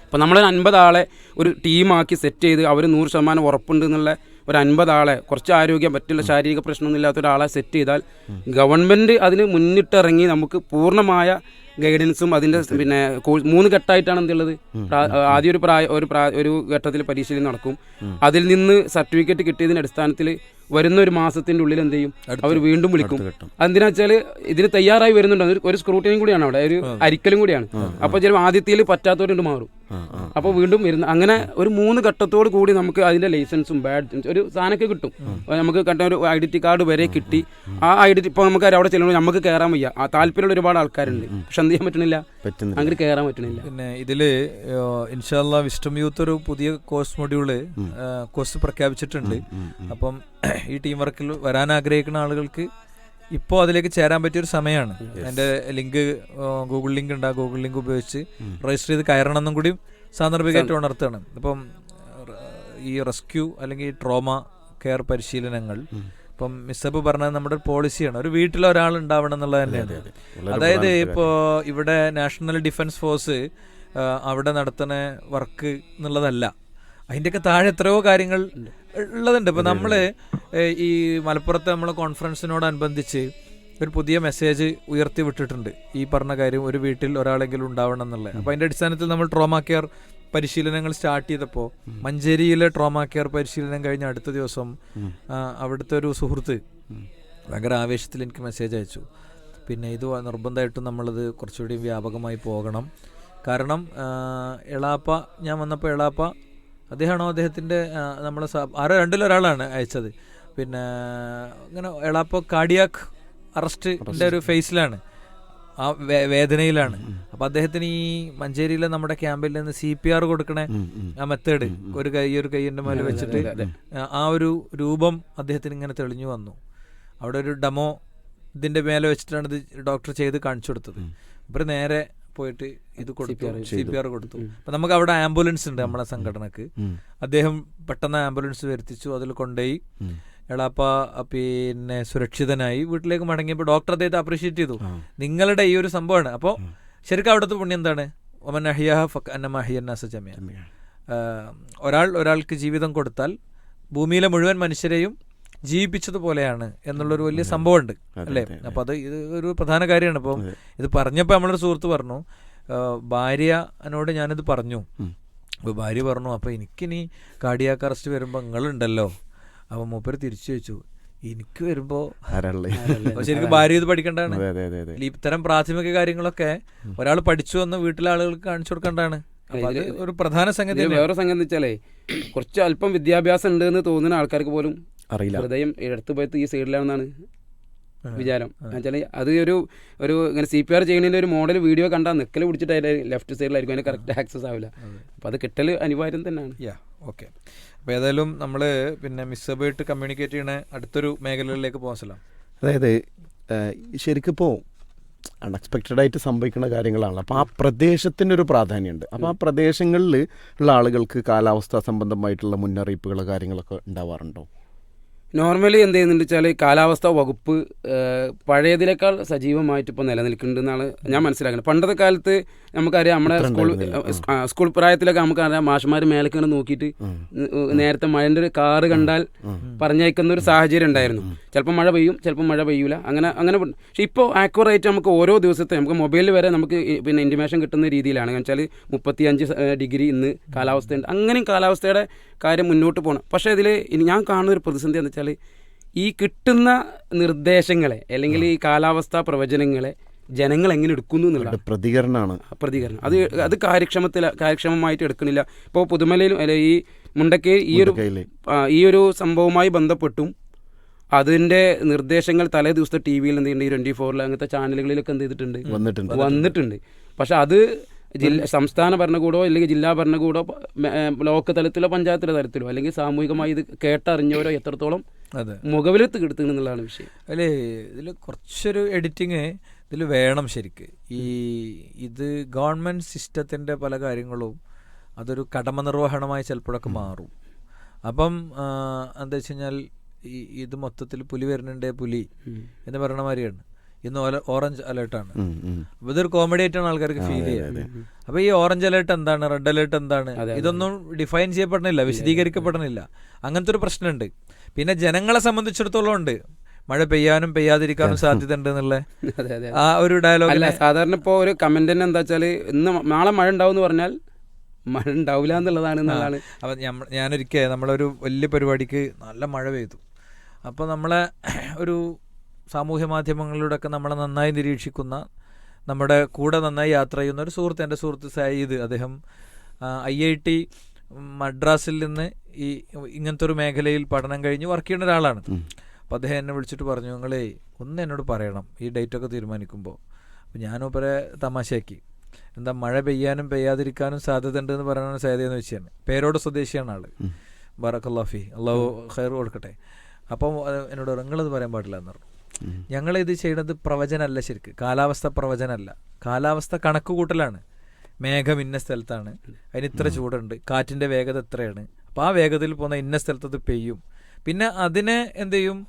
അപ്പോൾ നമ്മൾ അൻപത് ആളെ ഒരു ടീമാക്കി സെറ്റ് ചെയ്ത് അവർ നൂറ് ശതമാനം ഉറപ്പുണ്ട് എന്നുള്ള ഒരു അൻപത് ആളെ കുറച്ച് ആരോഗ്യം പറ്റുള്ള ശാരീരിക പ്രശ്നമൊന്നും ഇല്ലാത്ത ഒരാളെ സെറ്റ് ചെയ്താൽ ഗവൺമെന്റ് അതിന് മുന്നിട്ടിറങ്ങി നമുക്ക് പൂർണമായ ഗൈഡൻസും അതിന്റെ പിന്നെ മൂന്ന് ഘട്ടമായിട്ടാണ് എന്തുള്ളത് ആദ്യം ഒരു പ്രായ ഒരു പ്രായ ഒരു ഘട്ടത്തിൽ പരിശീലനം നടക്കും. അതിൽ നിന്ന് സർട്ടിഫിക്കറ്റ് കിട്ടിയതിന്റെ അടിസ്ഥാനത്തിൽ വരുന്ന ഒരു മാസത്തിന്റെ ഉള്ളിൽ എന്ത് ചെയ്യും? അവർ വീണ്ടും വിളിക്കും. എന്തിനാ വെച്ചാൽ ഇതിന് തയ്യാറായി വരുന്നുണ്ട്. ഒരു- സ്ക്രൂട്ടിനിയും കൂടിയാണ് അവിടെ. ഒരു അരിക്കലും കൂടിയാണ്. അപ്പോൾ ചിലപ്പോൾ ആദ്യത്തിൽ പറ്റാത്തവരുണ്ട് മാറും. അപ്പോൾ വീണ്ടും വരുന്ന അങ്ങനെ ഒരു മൂന്ന് ഘട്ടത്തോട് കൂടി നമുക്ക് അതിന്റെ ലൈസൻസും ബാഡ്ജും ഒരു സാധനമൊക്കെ കിട്ടും. നമുക്ക് കണ്ട ഒരു ഐഡന്റിറ്റി കാർഡ് വരെ കിട്ടി. ആ ഐഡന്റി ഇപ്പോൾ നമുക്ക് അവിടെ ചെല്ലുമ്പോൾ നമുക്ക് കയറാൻ വയ്യ. ആ താല്പര്യമുള്ള ഒരുപാട് ആൾക്കാരുണ്ട്. പക്ഷെ എന്ത് ചെയ്യാൻ പറ്റണില്ല? പറ്റുന്നില്ല. അങ്ങോട്ട് കയറാൻ പറ്റണില്ല. പിന്നെ ഇതിൽ ഇൻഷാല്ല വിസ്റ്റം യൂത്ത് ഒരു പുതിയ കോഴ്സ് മൊഡ്യൂൾ കോഴ്സ് പ്രഖ്യാപിച്ചിട്ടുണ്ട്. അപ്പം ഈ ടീം വർക്കിൽ വരാൻ ആഗ്രഹിക്കുന്ന ആളുകൾക്ക് ഇപ്പോൾ അതിലേക്ക് ചേരാൻ പറ്റിയ ഒരു സമയമാണ് എന്റെ ലിങ്ക് ഗൂഗിൾ ലിങ്ക് ഉണ്ട്. ആ ഗൂഗിൾ ലിങ്ക് ഉപയോഗിച്ച് രജിസ്റ്റർ ചെയ്ത് കയറണം എന്നും കൂടി സാന്ദർഭികമായിട്ട് ഉണർത്തുകയാണ്. അപ്പം ഈ റെസ്ക്യൂ അല്ലെങ്കിൽ ട്രോമ കെയർ പരിശീലനങ്ങൾ. ഇപ്പം മിസ്സബ് പറഞ്ഞത് നമ്മുടെ ഒരു പോളിസിയാണ് ഒരു വീട്ടിൽ ഒരാൾ ഉണ്ടാവണം എന്നുള്ളത് തന്നെയാണ്. അതായത് ഇപ്പോൾ ഇവിടെ നാഷണൽ ഡിഫൻസ് ഫോഴ്സ് അവിടെ നടത്തുന്ന വർക്ക് എന്നുള്ളതല്ല. അതിന്റെയൊക്കെ താഴെ എത്രയോ കാര്യങ്ങൾ ഉള്ളതുണ്ട്. ഇപ്പം നമ്മൾ ഈ മലപ്പുറത്തെ നമ്മളെ കോൺഫറൻസിനോടനുബന്ധിച്ച് ഒരു പുതിയ മെസ്സേജ് ഉയർത്തി വിട്ടിട്ടുണ്ട്. ഈ പറഞ്ഞ കാര്യം ഒരു വീട്ടിൽ ഒരാളെങ്കിലും ഉണ്ടാവണം എന്നുള്ളത്. അപ്പോൾ അതിന്റെ അടിസ്ഥാനത്തിൽ നമ്മൾ ട്രോമാ കെയർ പരിശീലനങ്ങൾ സ്റ്റാർട്ട് ചെയ്തപ്പോൾ മഞ്ചേരിയിലെ ട്രോമ കെയർ പരിശീലനം കഴിഞ്ഞ അടുത്ത ദിവസം അവിടുത്തെ ഒരു സുഹൃത്ത്. ഭയങ്കര ആവേശത്തിൽ എനിക്ക് മെസ്സേജ് അയച്ചു. പിന്നെ ഇത് നിർബന്ധമായിട്ടും നമ്മളത് കുറച്ചുകൂടി വ്യാപകമായി പോകണം. കാരണം എളാപ്പ ഞാൻ വന്നപ്പോൾ എളാപ്പ അദ്ദേഹമാണോ അദ്ദേഹത്തിന്റെ നമ്മളെ ആരോ രണ്ടിലൊരാളാണ് അയച്ചത്. പിന്നെ ഇങ്ങനെ എളാപ്പ കാർഡിയാക്ക് അറസ്റ്റിന്റെ ഒരു ഫേസിലാണ് ആ വേദനയിലാണ്. അപ്പൊ അദ്ദേഹത്തിന് ഈ മഞ്ചേരിയിലെ നമ്മുടെ ക്യാമ്പിൽ നിന്ന് സി പി ആർ കൊടുക്കണേ. ആ മെത്തേഡ് ഒരു കൈ ഒരു കൈയിന്റെ മേലെ വെച്ചിട്ട് ആ- ഒരു രൂപം അദ്ദേഹത്തിന് ഇങ്ങനെ തെളിഞ്ഞു വന്നു. അവിടെ ഒരു ഡെമോ ഇതിന്റെ മേലെ വെച്ചിട്ടാണ് ഇത് ഡോക്ടർ ചെയ്ത് കാണിച്ചു കൊടുത്തത്. ഇവർ നേരെ പോയിട്ട് ഇത് കൊടുത്തു സി പി ആർ കൊടുത്തു. അപ്പൊ നമുക്ക് അവിടെ ആംബുലൻസ് ഉണ്ട് നമ്മളെ സംഘടനക്ക്. അദ്ദേഹം പെട്ടെന്ന് ആംബുലൻസ് വരുത്തിച്ചു അതിൽ കൊണ്ടുപോയി. എളാപ്പ പിന്നെ സുരക്ഷിതനായി വീട്ടിലേക്ക് മടങ്ങിയപ്പോൾ ഡോക്ടർ അദ്ദേഹത്തെ അപ്രീഷിയേറ്റ് ചെയ്തു. നിങ്ങളുടെ ഈ ഒരു സംഭവമാണ്. അപ്പോൾ ശരിക്കും അവിടുത്തെ പുണ്യം എന്താണ്? ഒമൻ അഹിയാഹ ഫക് അന്നമ അഹിയന്നാസ ജമിയ ആഹ് ഒരാൾ ഒരാൾക്ക് ജീവിതം കൊടുത്താൽ ഭൂമിയിലെ മുഴുവൻ മനുഷ്യരെയും ജീവിപ്പിച്ചതുപോലെയാണ് എന്നുള്ളൊരു വലിയ സംഭവമുണ്ട് അല്ലേ? അതെ, അതെ. ഇത് ഒരു പ്രധാന കാര്യമാണ്. ഇപ്പം ഇത് പറഞ്ഞപ്പോൾ നമ്മളൊരു സുഹൃത്ത് പറഞ്ഞു ഭാര്യനോട് ഞാനിത് പറഞ്ഞു. അപ്പോൾ ഭാര്യ പറഞ്ഞു അപ്പോൾ എനിക്കിനി കാർഡിയാക്ക് അറസ്റ്റ് വരുമ്പോൾ നിങ്ങളുണ്ടല്ലോ അപ്പോൾ മൂപ്പര് തിരിച്ചു വെച്ചു എനിക്ക് വരുമ്പോ ശരിക്കും *laughs* ഭാര്യ ഇത് പഠിക്കണ്ടാണ് അതെ അതെ അതെ അതെ. ഇത്തരം പ്രാഥമിക കാര്യങ്ങളൊക്കെ ഒരാൾ പഠിച്ചു വന്ന് വീട്ടിലെ ആളുകൾക്ക് കാണിച്ചു കൊടുക്കേണ്ടതാണ്. ഒരു പ്രധാന സംഗതി വേറെ സംഗതി എന്ന് വെച്ചാലേ കുറച്ച് അല്പം വിദ്യാഭ്യാസം ഉണ്ട് എന്ന് തോന്നുന്ന ആൾക്കാർക്ക് പോലും അറിയില്ല. ഹൃദയം എടുത്തു പോയത് ഈ സൈഡിലാണെന്നാണ് വിചാരം. എന്നുവെച്ചാൽ അത് ഒരു ഒരു ഇങ്ങനെ സി പി ആർ ചെയ്യുന്നതിന്റെ ഒരു മോഡൽ വീഡിയോ കണ്ടാൽ നിക്കൽ പിടിച്ചിട്ട് അതിന്റെ ലെഫ്റ്റ് സൈഡിലായിരിക്കും അതിന് കറക്റ്റ് ആക്സസ് ആവില്ല. അപ്പോൾ അത് കിട്ടൽ അനിവാര്യം തന്നെയാണ് യാ ഓക്കെ അപ്പോൾ ഏതായാലും നമ്മൾ പിന്നെ മിസ്സബായിട്ട് കമ്മ്യൂണിക്കേറ്റ് ചെയ്യണ അടുത്തൊരു മേഖലകളിലേക്ക് പോകാൻ സ്ഥലം. അതായത് ശരിക്കും ഇപ്പോൾ അൺഎക്സ്പെക്റ്റഡ് ആയിട്ട് സംഭവിക്കുന്ന കാര്യങ്ങളാണ് അപ്പോൾ ആ പ്രദേശത്തിന്റെ ഒരു പ്രാധാന്യമുണ്ട്. അപ്പോൾ ആ പ്രദേശങ്ങളിൽ ഉള്ള ആളുകൾക്ക് കാലാവസ്ഥാ സംബന്ധമായിട്ടുള്ള മുന്നറിയിപ്പുകൾ കാര്യങ്ങളൊക്കെ ഉണ്ടാവാറുണ്ടോ? നോർമലി എന്ത് ചെയ്യുന്നുണ്ട് വെച്ചാൽ കാലാവസ്ഥ വകുപ്പ് പഴയതിനേക്കാൾ സജീവമായിട്ട് ഇപ്പോൾ നിലനിൽക്കുന്നുണ്ടെന്നാണ് ഞാൻ മനസ്സിലാക്കുന്നത്. പണ്ടത്തെ കാലത്ത് നമുക്കറിയാം നമ്മുടെ സ്കൂൾ സ്കൂൾ പ്രായത്തിലൊക്കെ നമുക്കറിയാം മാഷന്മാർ മേലേക്ക് ഇങ്ങനെ നോക്കിയിട്ട് നേരത്തെ മഴന്റെ ഒരു കാറ് കണ്ടാൽ പറഞ്ഞയക്കുന്ന ഒരു സാഹചര്യം ഉണ്ടായിരുന്നു. ചിലപ്പോൾ മഴ പെയ്യും ചിലപ്പോൾ മഴ പെയ്യൂല. അങ്ങനെ അങ്ങനെ പക്ഷേ ഇപ്പോൾ ആക്യുറേറ്റ് നമുക്ക് ഓരോ ദിവസത്തെ നമുക്ക് മൊബൈലിൽ വരെ നമുക്ക് പിന്നെ ഇന്റിമേഷൻ കിട്ടുന്ന രീതിയിലാണ്. വെച്ചാൽ മുപ്പത്തി അഞ്ച് ഡിഗ്രി ഇന്ന് കാലാവസ്ഥയുണ്ട്. അങ്ങനെയും കാലാവസ്ഥയുടെ കാര്യം മുന്നോട്ട് പോകണം പക്ഷേ ഇതിൽ ഞാൻ കാണുന്ന ഒരു പ്രതിസന്ധി എന്ന് വെച്ചാൽ ഈ കിട്ടുന്ന നിർദ്ദേശങ്ങളെ അല്ലെങ്കിൽ ഈ കാലാവസ്ഥാ പ്രവചനങ്ങളെ ജനങ്ങൾ എങ്ങനെ എടുക്കുന്നു എന്നുള്ളത് പ്രതികരണമാണ് പ്രതികരണം. അത് അത് കാര്യക്ഷമത്തിൽ കാര്യക്ഷമമായിട്ട് എടുക്കുന്നില്ല ഇപ്പോൾ പുതുമലയിലും അല്ലെ ഈ മുണ്ടക്കേ ഈ ഒരു. ഈ ഒരു സംഭവവുമായി ബന്ധപ്പെട്ടും അതിന്റെ നിർദ്ദേശങ്ങൾ തലേ ദിവസത്തെ ടി വിയിൽ എന്ത് ചെയ്യുന്നുണ്ട് ഈ ട്വന്റി ഫോറിൽ അങ്ങനത്തെ ചാനലുകളിലൊക്കെ എന്ത് ചെയ്തിട്ടുണ്ട്? വന്നിട്ടുണ്ട്. വന്നിട്ടുണ്ട്. പക്ഷെ അത് ജില്ല സംസ്ഥാന ഭരണകൂടമോ അല്ലെങ്കിൽ ജില്ലാ ഭരണകൂടമോ ബ്ലോക്ക് തലത്തിലോ പഞ്ചായത്ത് തലത്തിലോ അല്ലെങ്കിൽ സാമൂഹികമായി ഇത് കേട്ടറിഞ്ഞവരോ എത്രത്തോളം അതെ. മുഖവിലത്ത് കിടത്തുന്നു എന്നുള്ളതാണ് വിഷയം. അല്ലേ ഇതിൽ കുറച്ചൊരു എഡിറ്റിങ് ഇതിൽ വേണം ശരിക്ക്. ഈ ഇത് ഗവൺമെന്റ് സിസ്റ്റത്തിന്റെ പല കാര്യങ്ങളും അതൊരു കടമ നിർവഹണമായി ചിലപ്പോഴൊക്കെ മാറും. അപ്പം എന്താ വെച്ച് കഴിഞ്ഞാൽ ഈ ഇത് മൊത്തത്തിൽ പുലി വരുന്നുണ്ടേ പുലി എന്ന് പറയുന്ന മാതിരിയാണ്. ഇന്ന് ഓറഞ്ച് അലേർട്ടാണ്. അപ്പൊ ഇതൊരു കോമഡി ആയിട്ടാണ് ആൾക്കാർക്ക് ഫീൽ ചെയ്യുന്നത്. അപ്പൊ ഈ ഓറഞ്ച് അലേർട്ട് എന്താണ്? റെഡ് അലേർട്ട് എന്താണ്? ഇതൊന്നും ഡിഫൈൻ ചെയ്യപ്പെടണില്ല വിശദീകരിക്കപ്പെടണില്ല. അങ്ങനത്തെ ഒരു പ്രശ്നമുണ്ട്. പിന്നെ ജനങ്ങളെ സംബന്ധിച്ചിടത്തോളം ഉണ്ട്. മഴ പെയ്യാനും പെയ്യാതിരിക്കാനും സാധ്യത ഉണ്ട് എന്നുള്ള *laughs* ആ ഒരു ഡയലോഗ് അല്ല സാധാരണ ഇപ്പോ ഒരു കമന്റ് തന്നെ എന്താ വെച്ചാൽ ഇന്ന് നാളെ മഴ ഉണ്ടാവും എന്ന് പറഞ്ഞാൽ മഴ ഉണ്ടാവില്ല എന്നുള്ളതാണ് എന്നുള്ളതാണ് അപ്പം ഞാനൊരിക്കൽ നമ്മളൊരു വലിയ പരിപാടിക്ക് നല്ല മഴ പെയ്തു. അപ്പോൾ നമ്മളെ *clears throat* ഒരു സാമൂഹ്യ മാധ്യമങ്ങളിലൂടെയൊക്കെ നമ്മളെ നന്നായി നിരീക്ഷിക്കുന്ന നമ്മുടെ കൂടെ നന്നായി യാത്ര ചെയ്യുന്ന ഒരു സുഹൃത്ത് എന്റെ സുഹൃത്ത് സയ്യിദ് അദ്ദേഹം ഐ ഐ ടി മദ്രാസിൽ നിന്ന് ഈ ഇങ്ങനത്തെ ഒരു മേഖലയിൽ പഠനം കഴിഞ്ഞ് വർക്ക് ചെയ്യുന്ന ഒരാളാണ്. അപ്പം അദ്ദേഹം എന്നെ വിളിച്ചിട്ട് പറഞ്ഞു നിങ്ങളേ ഒന്ന് എന്നോട് പറയണം ഈ ഡേറ്റൊക്കെ തീരുമാനിക്കുമ്പോൾ അപ്പം ഞാനൂപ്പരെ തമാശയാക്കി. എന്താ മഴ പെയ്യാനും പെയ്യാതിരിക്കാനും സാധ്യത ഉണ്ട് എന്ന് പറയാനാണ് സാധ്യതയെന്ന് വെച്ചാണ് പേരോട് സ്വദേശിയാണ് ആൾ. ബറക്കല്ലാഫി അള്ളാഹു ഖൈർ കൊടുക്കട്ടെ. അപ്പം എന്നോട് നിങ്ങളത് പറയാൻ പാടില്ല എന്ന് പറഞ്ഞു. ഞങ്ങളിത് ചെയ്യുന്നത് പ്രവചനമല്ല ശരിക്ക്. കാലാവസ്ഥ പ്രവചനമല്ല. കാലാവസ്ഥ കണക്ക് കൂട്ടലാണ് മേഘം ഇന്ന സ്ഥലത്താണ്. അതിന് ഇത്ര ചൂടുണ്ട്. കാറ്റിന്റെ വേഗത എത്രയാണ് അപ്പോൾ ആ വേഗതയിൽ പോകുന്ന ഇന്ന സ്ഥലത്ത് അത് പെയ്യും. പിന്നെ അതിനെ എന്ത് ചെയ്യും?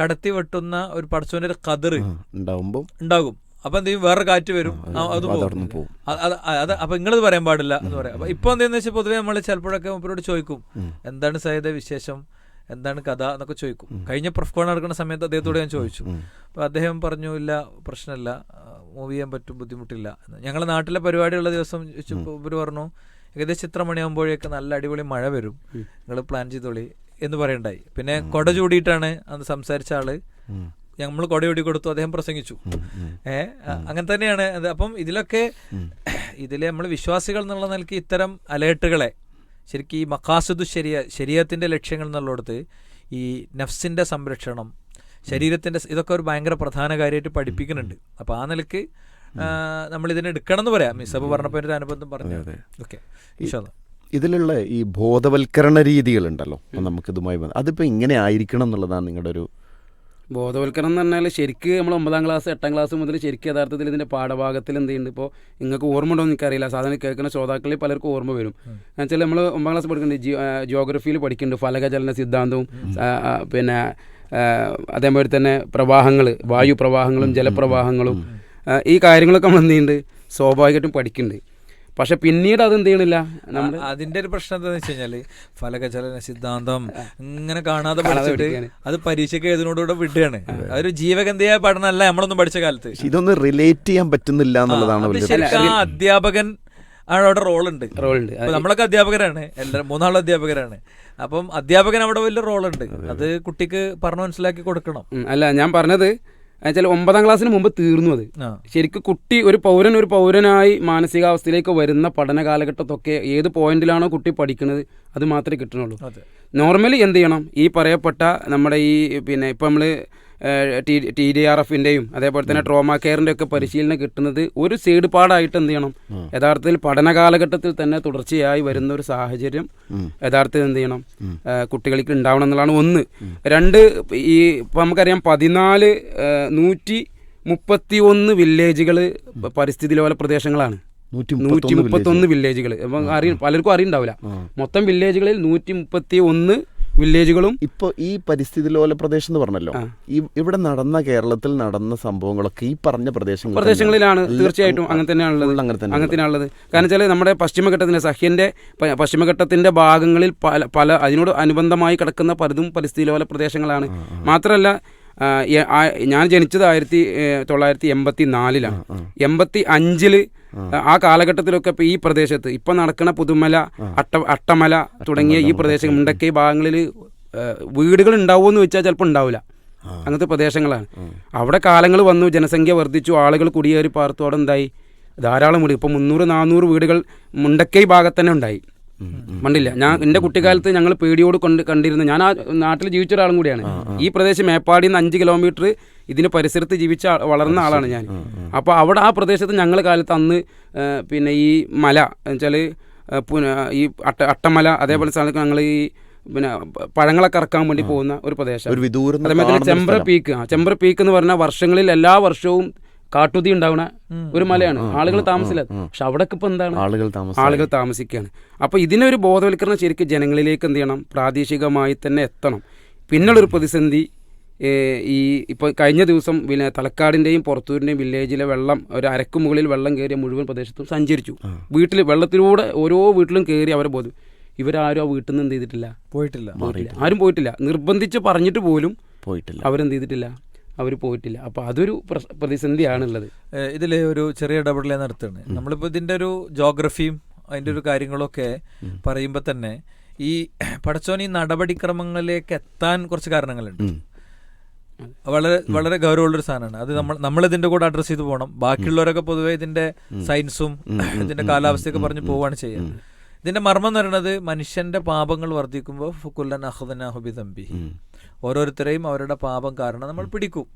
കടത്തി വെട്ടുന്ന ഒരു പടച്ചോന്റെ ഒരു കതിറ് ഉണ്ടാകുമ്പോൾ ഉണ്ടാകും. അപ്പൊ എന്ത് ചെയ്യും? വേറെ കാറ്റ് വരും. അത് പോകും. അത് അപ്പം അപ്പൊ നിങ്ങളത് പറയാൻ പാടില്ല എന്ന് പറയാം. അപ്പൊ ഇപ്പൊ എന്തെന്ന് വെച്ചാൽ പൊതുവേ നമ്മൾ ചിലപ്പോഴൊക്കെ മൂപ്പരോട് ചോദിക്കും. എന്താണ് സഹിത വിശേഷം? എന്താണ് കഥ എന്നൊക്കെ ചോദിക്കും. കഴിഞ്ഞ പ്രഫ്കോൺ നടക്കുന്ന സമയത്ത് അദ്ദേഹത്തോട് ഞാൻ ചോദിച്ചു. അപ്പോൾ അദ്ദേഹം പറഞ്ഞു ഇല്ല പ്രശ്നമില്ല മൂവ് ചെയ്യാൻ പറ്റും ബുദ്ധിമുട്ടില്ല. ഞങ്ങളുടെ ഞങ്ങളെ നാട്ടിലെ പരിപാടിയുള്ള ദിവസം ഇവർ പറഞ്ഞു ഏകദേശം ഇത്ര മണിയാകുമ്പോഴേക്ക് നല്ല അടിപൊളി മഴ വരും. നിങ്ങൾ പ്ലാൻ ചെയ്തോളി. എന്ന് പറയണ്ടായി. പിന്നെ കൊട ചൂടിയിട്ടാണ് അന്ന് സംസാരിച്ച ആൾ. നമ്മൾ കൊട ചൂടി കൊടുത്തു അദ്ദേഹം പ്രസംഗിച്ചു. ഏ അങ്ങനെ തന്നെയാണ്. അപ്പം ഇതിലൊക്കെ ഇതിലെ നമ്മൾ വിശ്വാസികൾ എന്നുള്ള നിലയ്ക്ക് ഇത്തരം അലേർട്ടുകളെ ശരിക്കും ഈ മക്കാസുദ് ശരിയ ശരീരത്തിന്റെ ലക്ഷ്യങ്ങൾ എന്നുള്ളിടത്ത് ഈ നഫ്സിന്റെ സംരക്ഷണം ശരീരത്തിന്റെ ഇതൊക്കെ ഒരു ഭയങ്കര പ്രധാന കാര്യമായിട്ട് പഠിപ്പിക്കുന്നുണ്ട്. അപ്പോൾ ആ നിലയ്ക്ക് നമ്മൾ ഇതിനെ എടുക്കണം എന്ന് പറയാം. മിസബ് പറഞ്ഞപ്പോൾ ഒരു അനുബന്ധം പറഞ്ഞു ഓക്കെ ഇതിലുള്ള ഈ ബോധവൽക്കരണ രീതികളുണ്ടല്ലോ നമുക്കിതുമായി ബന്ധ- അതിപ്പോൾ ഇങ്ങനെ ആയിരിക്കണം എന്നുള്ളതാണ് നിങ്ങളുടെ ഒരു ബോധവൽക്കരണം എന്ന് പറഞ്ഞാൽ ശരിക്ക് നമ്മൾ ഒമ്പതാം ക്ലാസ് എട്ടാം ക്ലാസ് മുതൽ ശരിക്കും യഥാർത്ഥത്തിൽ ഇതിന്റെ പാഠഭാഗത്തിൽ എന്ത് ചെയ്യുന്നുണ്ട്? ഇപ്പോൾ നിങ്ങൾക്ക് ഓർമ്മ ഉണ്ടോ എന്ന് എനിക്കറിയില്ല. സാധാരണ കേൾക്കുന്ന ശ്രോതാക്കളിൽ പലർക്കും ഓർമ്മ വരും. എന്ന് വെച്ചാൽ നമ്മൾ ഒമ്പതാം ക്ലാസ് പഠിക്കുന്നുണ്ട്. ജിയോ ജിയോഗ്രഫിയിൽ പഠിക്കുന്നുണ്ട്. ഫലകചലന സിദ്ധാന്തവും പിന്നെ അതേപോലെ അതേമാതിരി തന്നെ പ്രവാഹങ്ങൾ വായു പ്രവാഹങ്ങളും ജലപ്രവാഹങ്ങളും ഈ കാര്യങ്ങളൊക്കെ നമ്മൾ എന്ത് ചെയ്യുന്നുണ്ട്? സ്വാഭാവികമായിട്ടും പഠിക്കുന്നുണ്ട്. പക്ഷെ പിന്നീട് അത് എന്ത് ചെയ്യണില്ല? നമ്മൾ അതിന്റെ ഒരു പ്രശ്നം എന്താണെന്ന് വെച്ച് കഴിഞ്ഞാൽ ഫലകചലന സിദ്ധാന്തം ഇങ്ങനെ കാണാതെ പഠിച്ചിട്ട് അത് പരീക്ഷയ്ക്ക് എഴുതിനോടുകൂടെ വിടുകയാണ്. അതൊരു ജീവഗന്ധിയായ പഠനമല്ല നമ്മളൊന്നും പഠിച്ച കാലത്ത്. ഇതൊന്നും റിലേറ്റ് ചെയ്യാൻ പറ്റുന്നില്ല എന്നുള്ളതാണ് വലിയ അധ്യാപകൻ ആണ് അവിടെ ഉണ്ട് റോൾ ഉണ്ട് നമ്മളൊക്കെ അധ്യാപകരാണ്. എല്ലാവരും മൂന്നാളും അധ്യാപകരാണ്. അപ്പം അധ്യാപകൻ അവിടെ വലിയ റോൾ ഉണ്ട് അത്. കുട്ടിക്ക് പറഞ്ഞു മനസ്സിലാക്കി കൊടുക്കണം. അല്ല ഞാൻ പറഞ്ഞത് വെച്ചാൽ ഒമ്പതാം ക്ലാസ്സിന് മുമ്പ് തീർന്നു അത്. ശരിക്കും കുട്ടി ഒരു പൗരൻ ഒരു പൗരനായി മാനസികാവസ്ഥയിലേക്ക് വരുന്ന പഠന കാലഘട്ടത്തൊക്കെ ഏത് പോയിന്റിലാണോ കുട്ടി പഠിക്കുന്നത് അത് മാത്രമേ കിട്ടണുള്ളൂ നോർമലി എന്ത് ചെയ്യണം? ഈ പറയപ്പെട്ട നമ്മുടെ ഈ പിന്നെ ഇപ്പം നമ്മൾ ടി ഡി ആർ എഫിന്റെയും അതേപോലെ തന്നെ ട്രോമ കെയറിന്റെ ഒക്കെ പരിശീലനം കിട്ടുന്നത് ഒരു സൈഡ് പാടായിട്ട് എന്ത് ചെയ്യണം? യഥാർത്ഥത്തിൽ പഠന കാലഘട്ടത്തിൽ തന്നെ തുടർച്ചയായി വരുന്ന ഒരു സാഹചര്യം യഥാർത്ഥത്തിൽ എന്ത് ചെയ്യണം? കുട്ടികൾക്ക് ഉണ്ടാവണം എന്നുള്ളതാണ് ഒന്ന്. രണ്ട് ഈ ഇപ്പം നമുക്കറിയാം പതിനാല് നൂറ്റി മുപ്പത്തി ഒന്ന് വില്ലേജുകൾ പരിസ്ഥിതി ലോല പ്രദേശങ്ങളാണ്. നൂറ്റി മുപ്പത്തി ഒന്ന് വില്ലേജുകൾ അപ്പം അറിയ പലർക്കും അറിയുണ്ടാവില്ല. മൊത്തം വില്ലേജുകളിൽ നൂറ്റി മുപ്പത്തി ഒന്ന് വില്ലേജുകളും? ഇപ്പൊ ഈ പരിസ്ഥിതി ലോല പ്രദേശം എന്ന് പറഞ്ഞല്ലോ. ഈ ഇവിടെ നടന്ന കേരളത്തിൽ നടന്ന സംഭവങ്ങളൊക്കെ ഈ പറഞ്ഞ പ്രദേശങ്ങൾ പ്രദേശങ്ങളിലാണ് തീർച്ചയായിട്ടും അങ്ങനെ തന്നെയാണുള്ളത്. അങ്ങനെ തന്നെ അങ്ങനെ തന്നെയാണുള്ളത് കാരണം വെച്ചാൽ നമ്മുടെ പശ്ചിമഘട്ടത്തിന്റെ സഹ്യന്റെ പശ്ചിമഘട്ടത്തിന്റെ ഭാഗങ്ങളിൽ പല പല അതിനോട് അനുബന്ധമായി കിടക്കുന്ന പലതും പരിസ്ഥിതി ലോല പ്രദേശങ്ങളാണ്. മാത്രമല്ല ഞാൻ ജനിച്ചത് ആയിരത്തി തൊള്ളായിരത്തി എൺപത്തി നാലിലാണ് എൺപത്തി അഞ്ചിൽ ആ കാലഘട്ടത്തിലൊക്കെ ഇപ്പൊ ഈ പ്രദേശത്ത് ഇപ്പൊ നടക്കുന്ന പുതുമല അട്ട അട്ടമല തുടങ്ങിയ ഈ പ്രദേശം മുണ്ടക്കൈ ഭാഗങ്ങളിൽ വീടുകൾ ഉണ്ടാവുമോ എന്ന് വെച്ചാൽ ചിലപ്പോൾ ഉണ്ടാവില്ല അങ്ങനത്തെ പ്രദേശങ്ങളാണ്. അവിടെ കാലങ്ങൾ വന്നു ജനസംഖ്യ വർദ്ധിച്ചു ആളുകൾ കുടിയേറി പാർത്തു അവിടെ എന്തായി ധാരാളം വീട് ഇപ്പൊ മുന്നൂറ് നാനൂറ് വീടുകൾ മുണ്ടക്കൈ ഭാഗത്ത് തന്നെ ഉണ്ടായി. മണ്ടില്ല. ഞാൻ എന്റെ കുട്ടിക്കാലത്ത് ഞങ്ങൾ പേടിയോട് കൊണ്ട് കണ്ടിരുന്നു. ഞാൻ ആ നാട്ടിൽ ജീവിച്ച ഒരാളും കൂടിയാണ് ഈ പ്രദേശം മേപ്പാടിന്ന് നിന്ന് അഞ്ച് കിലോമീറ്റർ ഇതിന് പരിസരത്ത് ജീവിച്ച വളർന്ന ആളാണ് ഞാൻ. അപ്പോൾ അവിടെ ആ പ്രദേശത്ത് ഞങ്ങൾ കാലത്ത് അന്ന് പിന്നെ ഈ മല എന്നുവെച്ചാൽ ഈ അട്ട അട്ടമല അതേപോലെ സ്ഥലത്ത് ഞങ്ങൾ ഈ പിന്നെ പഴങ്ങളൊക്കെ ഇറക്കാൻ വേണ്ടി പോകുന്ന ഒരു പ്രദേശം. അതേപോലെ ചെമ്പ്ര പീക്ക്. ആ ചെമ്പ്ര പീക്ക് എന്ന് പറഞ്ഞാൽ വർഷങ്ങളിൽ എല്ലാ വർഷവും കാട്ടുതീ ഉണ്ടാവുന്ന ഒരു മലയാണ്. ആളുകൾ താമസില്ല. പക്ഷെ അവിടെ ഇപ്പൊ എന്താണ്? ആളുകൾ താമസം ആളുകൾ താമസിക്കുകയാണ് അപ്പോൾ ഇതിനൊരു ബോധവൽക്കരണം ശരിക്കും ജനങ്ങളിലേക്ക് എന്ത് ചെയ്യണം? പ്രാദേശികമായി തന്നെ എത്തണം. പിന്നുള്ളൊരു പ്രതിസന്ധി ഈ ഇപ്പോൾ കഴിഞ്ഞ ദിവസം പിന്നെ തലക്കാടിന്റെയും പുറത്തൂരിന്റെയും വില്ലേജിലെ വെള്ളം ഒരു അരക്ക് മുകളിൽ വെള്ളം കയറിയ മുഴുവൻ പ്രദേശത്തും സഞ്ചരിച്ചു. വീട്ടിൽ വെള്ളത്തിലൂടെ ഓരോ വീട്ടിലും കയറി അവരെ ബോധം ഇവരാരും ആ വീട്ടിൽ നിന്ന് എന്ത് ചെയ്തിട്ടില്ല? പോയിട്ടില്ല. പോയിട്ടില്ല ആരും പോയിട്ടില്ല. നിർബന്ധിച്ച് പറഞ്ഞിട്ട് പോലും പോയിട്ടില്ല. അവരെന്ത് ചെയ്തിട്ടില്ല? അവർ പോയിട്ടില്ല. അപ്പോൾ അതൊരു പ്രതിസന്ധിയാണുള്ളത്. ഇതിൽ ഇതിൽ ഒരു ചെറിയ ഇടപെടലേ നടത്തുകയാണ്. നമ്മളിപ്പോൾ ഇതിന്റെ ഒരു ജോഗ്രഫിയും അതിന്റെ ഒരു കാര്യങ്ങളൊക്കെ പറയുമ്പോൾ തന്നെ ഈ *clears throat* പടച്ചോൻ ഈ നടപടിക്രമങ്ങളിലേക്ക് എത്താൻ കുറച്ച് കാരണങ്ങളുണ്ട്. വളരെ വളരെ ഗൗരവമുള്ളൊരു സാധനമാണ്. അത് നമ്മൾ നമ്മൾ ഇതിന്റെ കൂടെ അഡ്രസ്സ് ചെയ്ത് പോകണം. ബാക്കിയുള്ളവരൊക്കെ പൊതുവേ ഇതിന്റെ സയൻസും *clears throat* ഇതിന്റെ കാലാവസ്ഥയൊക്കെ പറഞ്ഞ് പോവുകയാണ് ചെയ്യുക. ഇതിന്റെ മർമ്മം എന്ന് പറയുന്നത് മനുഷ്യന്റെ പാപങ്ങൾ വർദ്ധിക്കുമ്പോൾ ഫുക്കുല്ലൻ അഹുദനാഹുബി തമ്പി ഓരോരുത്തരെയും അവരുടെ പാപം കാരണം നമ്മൾ പിടിക്കും.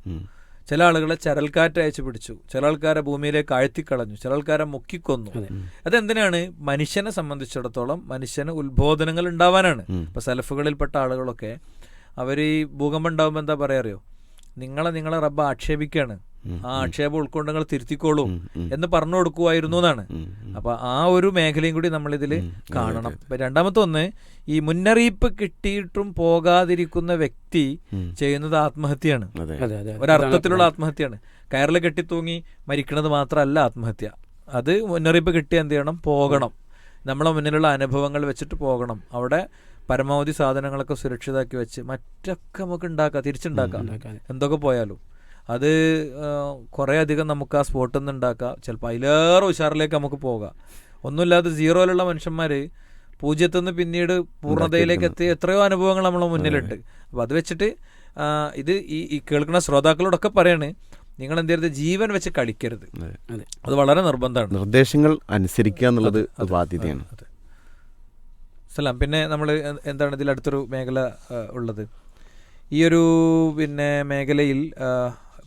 ചില ആളുകളെ ചരൽക്കാറ്റ് അയച്ചു പിടിച്ചു. ചില ആൾക്കാരെ ഭൂമിയിലേക്ക് ആഴ്ത്തിക്കളഞ്ഞു ചില ആൾക്കാരെ മുക്കിക്കൊന്നു. അതെ. അതെന്തിനാണ്? മനുഷ്യനെ സംബന്ധിച്ചിടത്തോളം മനുഷ്യന് ഉത്ബോധനങ്ങൾ ഉണ്ടാവാനാണ്. ഇപ്പൊ സലഫുകളിൽപ്പെട്ട ആളുകളൊക്കെ അവർ ഈ ഭൂകമ്പം ഉണ്ടാകുമ്പോൾ എന്താ പറയാറിയോ നിങ്ങളെ നിങ്ങളെ റബ്ബ് ആക്ഷേപിക്കാണ്. ഉം. ആ ആക്ഷേപം ഉൾക്കൊണ്ട് നിങ്ങൾ തിരുത്തിക്കോളൂ. എന്ന് പറഞ്ഞു കൊടുക്കുമായിരുന്നു എന്നാണ്. അപ്പൊ ആ ഒരു മേഖലയും കൂടി നമ്മൾ ഇതിൽ കാണണം. ഇപ്പൊ രണ്ടാമത്തെ ഒന്ന് ഈ മുന്നറിയിപ്പ് കിട്ടിയിട്ടും പോകാതിരിക്കുന്ന വ്യക്തി. ചെയ്യുന്നത് ആത്മഹത്യയാണ്. അതെ. അതെ അതെ. ഒരർത്ഥത്തിലുള്ള ആത്മഹത്യയാണ്. കയറിൽ കെട്ടിത്തൂങ്ങി മരിക്കണത് മാത്രമല്ല ആത്മഹത്യ. അത് മുന്നറിയിപ്പ് കിട്ടി എന്ത് ചെയ്യണം? പോകണം. നമ്മളെ മുന്നിലുള്ള അനുഭവങ്ങൾ വെച്ചിട്ട് പോകണം. അവിടെ പരമാവധി സാധനങ്ങളൊക്കെ സുരക്ഷിതാക്കി വെച്ച് മറ്റൊക്കെ നമുക്ക് ഉണ്ടാക്കാം തിരിച്ചുണ്ടാക്കാം. എന്തൊക്കെ പോയാലും. അത് കുറേ അധികം നമുക്ക് ആ സ്പോട്ടിൽ നിന്ന് ഉണ്ടാക്കാം. ചിലപ്പോൾ അതിലേറെ ഉഷാറിലേക്ക് നമുക്ക് പോകാം. ഒന്നുമില്ലാതെ സീറോയിലുള്ള മനുഷ്യന്മാർ പൂജ്യത്തിൽ നിന്ന് പിന്നീട് പൂർണതയിലേക്ക് എത്തി എത്രയോ അനുഭവങ്ങൾ നമ്മളെ മുന്നിലുണ്ട്. അപ്പോൾ അത് വെച്ചിട്ട് ഇത് ഈ ഈ കേൾക്കുന്ന ശ്രോതാക്കളോടൊക്കെ പറയാണ് നിങ്ങൾ എന്ത് ചെയ്യരുത്? ജീവൻ വെച്ച് കളിക്കരുത്. അതെ. വളരെ നിർബന്ധമാണ്. നിർദ്ദേശങ്ങൾ അനുസരിക്കുക എന്നുള്ളത് ബാധ്യതയാണ്. അതെ. സലാം. പിന്നെ നമ്മൾ എന്താണ് ഇതിൽ അടുത്തൊരു മേഖല ഉള്ളത്? ഈ ഒരു പിന്നെ മേഖലയിൽ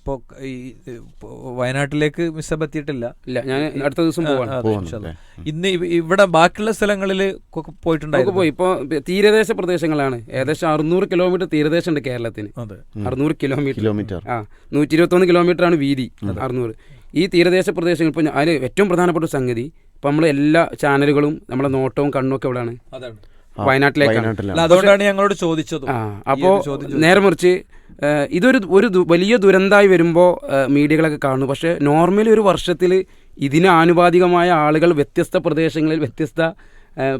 ഇപ്പോൾ ഈ ഇപ്പൊ വയനാട്ടിലേക്ക് മിസ്സബ് എത്തിയിട്ടില്ല. ഇല്ല ഞാൻ അടുത്ത ദിവസം പോവാണ്? ഇന്ന് ഇവിടെ ബാക്കിയുള്ള സ്ഥലങ്ങളിൽ പോയിട്ടുണ്ടായിരുന്നു. പോയി. ഇപ്പോൾ തീരദേശ പ്രദേശങ്ങളാണ്. ഏകദേശം അറുന്നൂറ് കിലോമീറ്റർ തീരദേശം ഉണ്ട് കേരളത്തിന്. അറുന്നൂറ് കിലോമീറ്റർ. കിലോമീറ്റർ. ആ നൂറ്റി ഇരുപത്തൊന്ന് കിലോമീറ്റർ ആണ് വീതി അറുന്നൂറ്. ഈ തീരദേശ പ്രദേശങ്ങൾ ഇപ്പോൾ അതിന് ഏറ്റവും പ്രധാനപ്പെട്ട സംഗതി ഇപ്പം നമ്മൾ എല്ലാ ചാനലുകളും നമ്മളെ നോട്ടവും കണ്ണും ഒക്കെ ആ, വയനാട്ടിലേക്കാണ്. അല്ല അതുകൊണ്ടാണ് ഞങ്ങളോട് ചോദിച്ചത്. ആ അപ്പോൾ നേരെ മറിച്ച് ഇതൊരു ഒരു വലിയ ദുരന്തമായി വരുമ്പോൾ മീഡിയകളൊക്കെ കാണുന്നു. പക്ഷേ നോർമലി ഒരു വർഷത്തിൽ ഇതിന് ആനുപാതികമായ ആളുകൾ വ്യത്യസ്ത പ്രദേശങ്ങളിൽ വ്യത്യസ്ത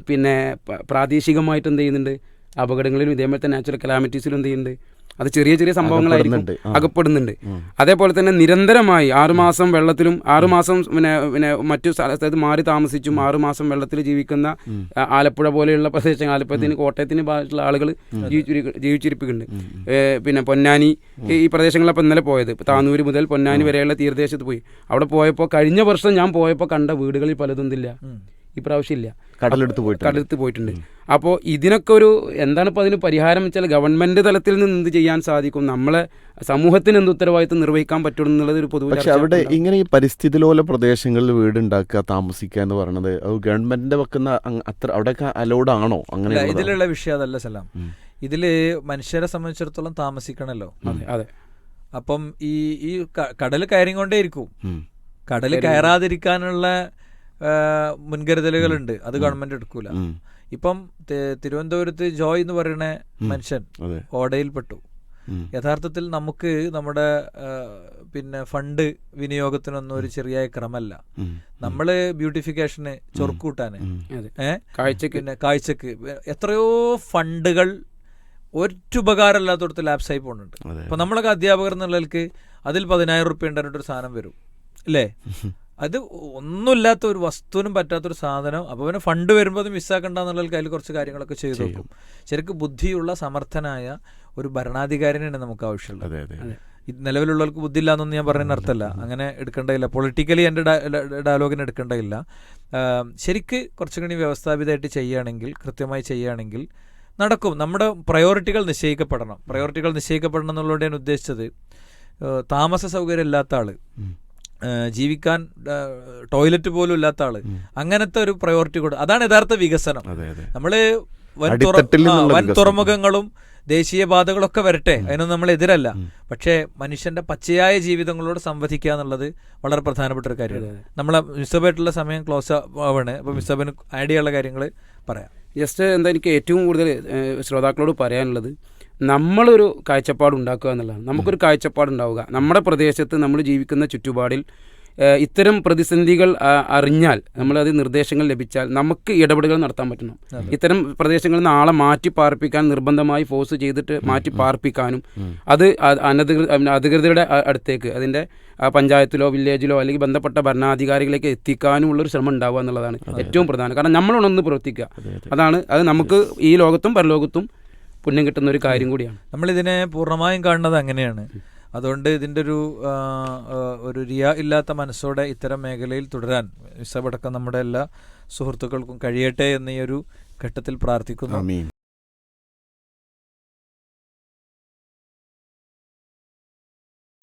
പിന്നെ പ്രാദേശികമായിട്ട് എന്ത് ചെയ്യുന്നുണ്ട്? അപകടങ്ങളിലും ഇതേപോലത്തെ നാച്ചുറൽ കലാമിറ്റീസിലും എന്ത് ചെയ്യുന്നുണ്ട്? അത് ചെറിയ ചെറിയ സംഭവങ്ങളായിരിക്കും. അകപ്പെടുന്നുണ്ട്. അതേപോലെ തന്നെ നിരന്തരമായി ആറുമാസം വെള്ളത്തിലും ആറുമാസം പിന്നെ പിന്നെ മറ്റു സ്ഥലത്ത് മാറി താമസിച്ചും ആറുമാസം വെള്ളത്തിൽ ജീവിക്കുന്ന ആലപ്പുഴ പോലെയുള്ള പ്രദേശങ്ങൾ ആലപ്പുഴത്തിന് കോട്ടയത്തിന് ഭാഗത്തുള്ള ആളുകൾ ജീവിച്ചിരിപ്പിക്കുന്നുണ്ട്. പിന്നെ പൊന്നാനി ഈ- പ്രദേശങ്ങളിലപ്പോൾ ഇന്നലെ പോയത്. താനൂര് മുതൽ പൊന്നാനി വരെയുള്ള തീരദേശത്ത് പോയി. അവിടെ പോയപ്പോൾ കഴിഞ്ഞ വർഷം ഞാൻ പോയപ്പോൾ കണ്ട വീടുകളിൽ പലതും ഇല്ല ഇപ്രാവശ്യം ഇല്ല. കടലെടുത്ത് പോയിട്ട് കടലെടുത്ത് പോയിട്ടുണ്ട്. അപ്പോൾ ഇതിനൊക്കെ ഒരു എന്താണ് ഇപ്പോൾ അതിന് പരിഹാരം വെച്ചാൽ ഗവൺമെന്റ് തലത്തിൽ നിന്ന് എന്ത് ചെയ്യാൻ സാധിക്കും? നമ്മളെ സമൂഹത്തിന് എന്ത് ഉത്തരവാദിത്വം നിർവഹിക്കാൻ പറ്റും എന്നുള്ളത് ഒരു പൊതുവെ പക്ഷെ അവിടെ ഇങ്ങനെ ഈ പരിസ്ഥിതി ലോല പ്രദേശങ്ങളിൽ വീടുണ്ടാക്കുക താമസിക്കുക എന്ന് പറയുന്നത് അത് ഗവൺമെന്റിന്റെ വെക്കുന്ന അത്ര അവിടെയൊക്കെ അലൗഡ് ആണോ? അങ്ങനെ ഇതിലുള്ള വിഷയം അതല്ല സലാം. ഇതിൽ മനുഷ്യരെ സംബന്ധിച്ചിടത്തോളം താമസിക്കണല്ലോ. അതെ അതെ. അപ്പം ഈ ഈ കടൽ കയറിക്കൊണ്ടേ ഇരിക്കും കടൽ കയറാതിരിക്കാനുള്ള മുൻകരുതലുകളുണ്ട്. അത് ഗവൺമെന്റ് എടുക്കൂല. ഇപ്പം തിരുവനന്തപുരത്ത് ജോയ് എന്ന് പറയുന്ന മനുഷ്യൻ ഓടയിൽപ്പെട്ടു യഥാർത്ഥത്തിൽ നമുക്ക് നമ്മുടെ പിന്നെ ഫണ്ട് വിനിയോഗത്തിനൊന്നും ഒരു ചെറിയ ക്രമല്ല. നമ്മൾ ബ്യൂട്ടിഫിക്കേഷന് ചൊറുക്കൂട്ടാന്. കാഴ്ചക്ക്. പിന്നെ കാഴ്ചക്ക്. എത്രയോ ഫണ്ടുകൾ ഒരുപകാരമില്ലാത്തടത്ത് ലാപ്സായി പോകുന്നുണ്ട്. അപ്പൊ നമ്മളൊക്കെ അധ്യാപകർ എന്നുള്ളവർക്ക് അതിൽ പതിനായിരം റുപ്യ ഉണ്ടായിട്ട് ഒരു സാധനം വരും. അല്ലേ? അത് ഒന്നുമില്ലാത്ത ഒരു വസ്തുവിനും പറ്റാത്തൊരു സാധനം. അപ്പോൾ പിന്നെ ഫണ്ട് വരുമ്പോൾ അത് മിസ്സാക്കണ്ട കയ്യിൽ കുറച്ച് കാര്യങ്ങളൊക്കെ ചെയ്തു നോക്കും. ശരിക്കും ബുദ്ധിയുള്ള സമർത്ഥനായ ഒരു ഭരണാധികാരിനെയാണ് നമുക്ക് ആവശ്യമുള്ളത്. നിലവിലുള്ളവർക്ക് ബുദ്ധി എന്നൊന്നും ഞാൻ പറയുന്ന അർത്ഥമല്ല അങ്ങനെ എടുക്കേണ്ടതില്ല. പൊളിറ്റിക്കലി എന്റെ ഡയലോഗിന് എടുക്കേണ്ടതില്ല. ശരിക്ക് കുറച്ചും കൂടി വ്യവസ്ഥാപിതമായിട്ട് ചെയ്യുകയാണെങ്കിൽ കൃത്യമായി ചെയ്യുകയാണെങ്കിൽ നടക്കും. നമ്മുടെ പ്രയോറിറ്റികൾ നിശ്ചയിക്കപ്പെടണം. പ്രയോറിറ്റികൾ നിശ്ചയിക്കപ്പെടണം എന്നുള്ളതുകൊണ്ട് ഞാൻ ഉദ്ദേശിച്ചത്. താമസ സൗകര്യം ഇല്ലാത്ത. ഏഹ്, ജീവിക്കാൻ ടോയ്ലറ്റ് പോലും ഇല്ലാത്ത ആൾ. അങ്ങനത്തെ ഒരു പ്രയോറിറ്റി കൊടു അതാണ് യഥാർത്ഥ വികസനം. അതെ അതെ. നമ്മൾ വൻ തുറമുഖങ്ങളും ദേശീയ ദേശീയപാതകളൊക്കെ വരട്ടെ. അതിനൊന്നും നമ്മൾ എതിരല്ല. പക്ഷേ മനുഷ്യന്റെ പച്ചയായ ജീവിതങ്ങളോട് സംവദിക്കുക എന്നുള്ളത് വളരെ പ്രധാനപ്പെട്ട ഒരു കാര്യമാണ്. നമ്മളെ മിസബായിട്ടുള്ള സമയം ക്ലോസ് ആവാണ്. അപ്പൊ മിസബിന് ആഡ് ചെയ്യാനുള്ള കാര്യങ്ങൾ പറയാം. ജസ്റ്റ് എന്താ എനിക്ക് ഏറ്റവും കൂടുതൽ ശ്രോതാക്കളോട് പറയാനുള്ളത് നമ്മളൊരു കാഴ്ചപ്പാട് ഉണ്ടാക്കുക എന്നുള്ളതാണ്. നമുക്കൊരു കാഴ്ചപ്പാട് ഉണ്ടാവുക നമ്മുടെ പ്രദേശത്ത് നമ്മൾ ജീവിക്കുന്ന ചുറ്റുപാടിൽ ഇത്തരം പ്രതിസന്ധികൾ അറിഞ്ഞാൽ നമ്മളത് നിർദ്ദേശങ്ങൾ ലഭിച്ചാൽ നമുക്ക് ഇടപെടലുകൾ നടത്താൻ പറ്റണം. ഇത്തരം പ്രദേശങ്ങളിൽ നിന്ന് ആളെ മാറ്റി പാർപ്പിക്കാൻ നിർബന്ധമായി ഫോഴ്സ് ചെയ്തിട്ട് മാറ്റി പാർപ്പിക്കാനും അത് അനധികൃത അധികൃതരുടെ അടുത്തേക്ക് അതിന്റെ പഞ്ചായത്തിലോ വില്ലേജിലോ അല്ലെങ്കിൽ ബന്ധപ്പെട്ട ഭരണാധികാരികളിലേക്ക് എത്തിക്കാനുമുള്ളൊരു ശ്രമം ഉണ്ടാവുക എന്നുള്ളതാണ് ഏറ്റവും പ്രധാനം. കാരണം നമ്മളൊന്ന് പ്രവർത്തിക്കുക. അതാണ് അത് നമുക്ക് ഈ ലോകത്തും പരലോകത്തും പുണ്യം കിട്ടുന്ന ഒരു കാര്യം കൂടിയാണ്. നമ്മൾ ഇതിനെ പൂർണമായും കാണുന്നത് അങ്ങനെയാണ്. അതുകൊണ്ട് ഇതിന്റെ ഒരു ഒരു റിയ ഇല്ലാത്ത മനസ്സോടെ ഇത്തരം മേഖലയിൽ തുടരാൻ വിസവടക്കം നമ്മുടെ എല്ലാ സുഹൃത്തുക്കൾക്കും കഴിയട്ടെ എന്ന ഈ ഒരു ഘട്ടത്തിൽ പ്രാർത്ഥിക്കുന്നു. ആമീൻ.